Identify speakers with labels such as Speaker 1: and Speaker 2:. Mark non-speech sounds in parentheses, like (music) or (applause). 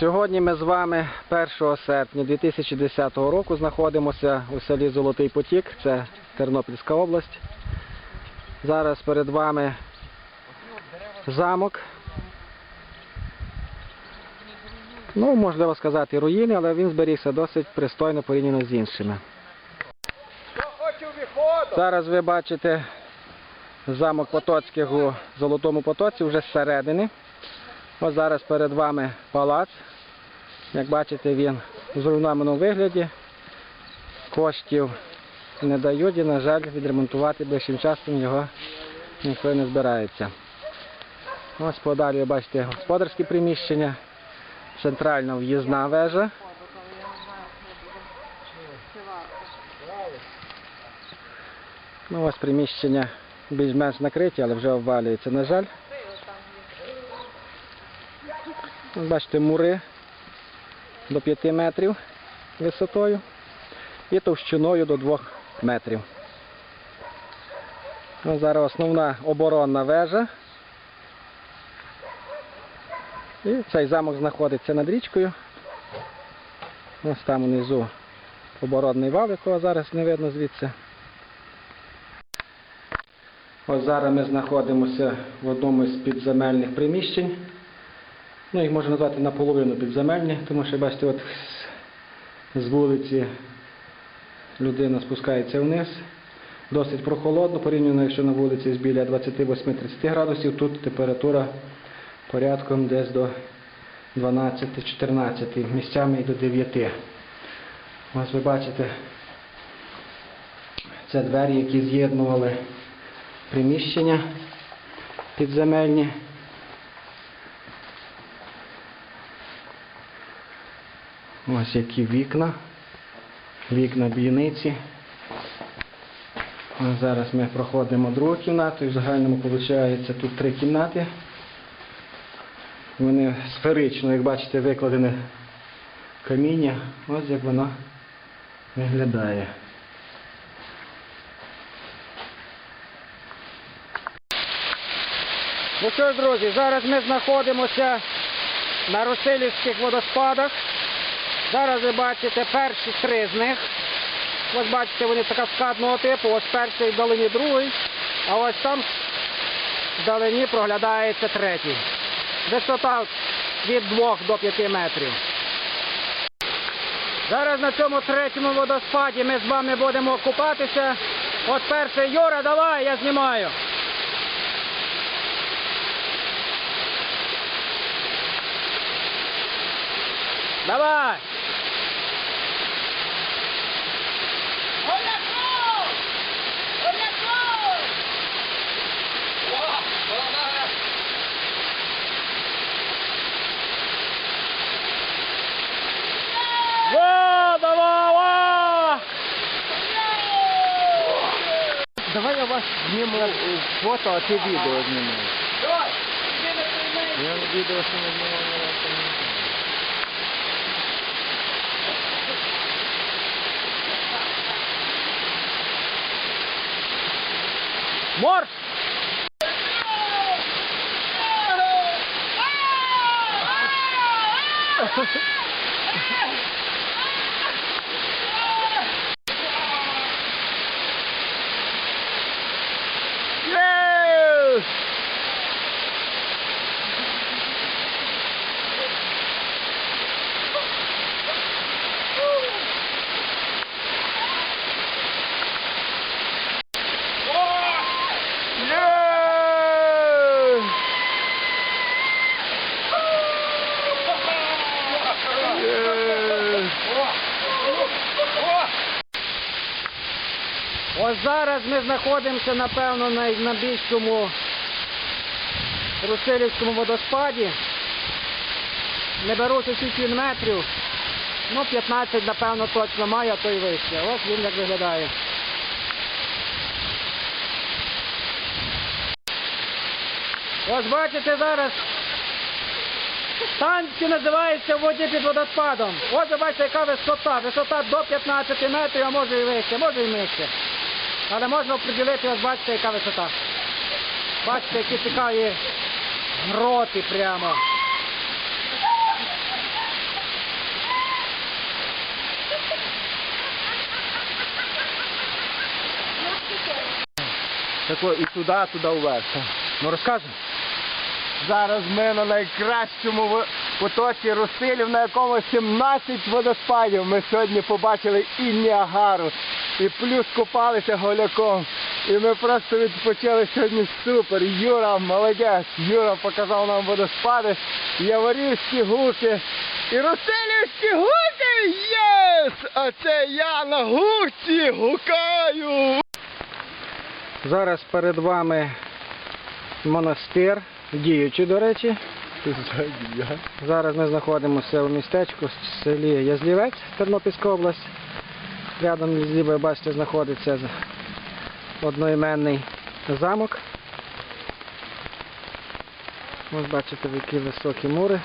Speaker 1: Сьогодні ми з вами 1 серпня 2010 року знаходимося у селі Золотий Потік, це Тернопільська область. Зараз перед вами замок. Ну, можливо сказати, руїни, але він зберігся досить пристойно порівняно з іншими. Зараз ви бачите замок Потоцьких у Золотому Потоці вже зсередини. Ось зараз перед вами палац. Як бачите, він у зруйнованому вигляді. Коштів не дають і, на жаль, відремонтувати ближчим часом його ніхто не збирається. Ось подалі бачите господарські приміщення, центральна в'їзна вежа. Ну, ось приміщення більш-менш накриті, але вже обвалюється, на жаль. Ось Бачите, мури до 5 метрів висотою і товщиною до 2 метрів. Ось зараз основна оборонна вежа. І цей замок знаходиться над річкою. Ось там внизу оборонний вал, якого зараз не видно звідси. Ось зараз ми знаходимося в одному з підземельних приміщень. Ну, їх можна назвати наполовину підземельні, тому що бачите, от з вулиці людина спускається вниз. Досить прохолодно, порівняно, якщо на вулиці біля 28-30 градусів, тут температура порядком десь до 12-14, місцями і до 9. Ось ви бачите, це двері, які з'єднували приміщення підземельні. Ось які вікна, вікна бійниці. Зараз ми проходимо другу кімнату і в загальному виходить тут три кімнати. Вони сферично, як бачите, викладені каміння. Ось як воно виглядає. Ну що ж, друзі, зараз ми знаходимося на Русилівських водоспадах. Зараз ви бачите перші три з них. Ось бачите, вони така скатного типу, ось перший вдалині другий, а ось там вдалині проглядається третій. Висота від 2 до 5 метрів. Зараз на цьому третьому водоспаді ми з вами будемо купатися. От перший Юра, давай, я знімаю. Давай! Во, давай, во!
Speaker 2: Давай я вас зніму е, фото, а ти відео знімай. Я відео ще не знімав
Speaker 1: Morto! (laughs) зараз ми знаходимося, напевно, на найбільшому Русилівському водоспаді. Не скільки він метрів. Ну, 15, напевно, точно має, а то й вище. Ось він як виглядає. Ось бачите зараз. Станція називається в воді під водоспадом. Ось бачите, яка висота. Висота до 15 метрів, а може і вище, може і нижче. Але можна оприділити, ось бачите, яка висота. Бачите, які цікаві
Speaker 2: гроти прямо.
Speaker 3: Тако і туди, туди вверх.
Speaker 1: Ну розказуй.
Speaker 3: Зараз ми на найкращому потоці Русилів, на якому 17 водоспадів. Ми сьогодні побачили і Ніагару, і плюс купалися голяком. І ми просто відпочили сьогодні супер. Юра, молодець. Юра показав нам водоспади, Яворівські гуки і Русилівські гуки. Єс! А це я на гуці гукаю.
Speaker 1: Зараз перед вами монастир, діючий, до речі. Зараз ми знаходимося в містечку в селі Язлівець, Тернопільська область. Рядом з Язлівою, бачите, знаходиться одноіменний замок. Ось бачите, які високі мури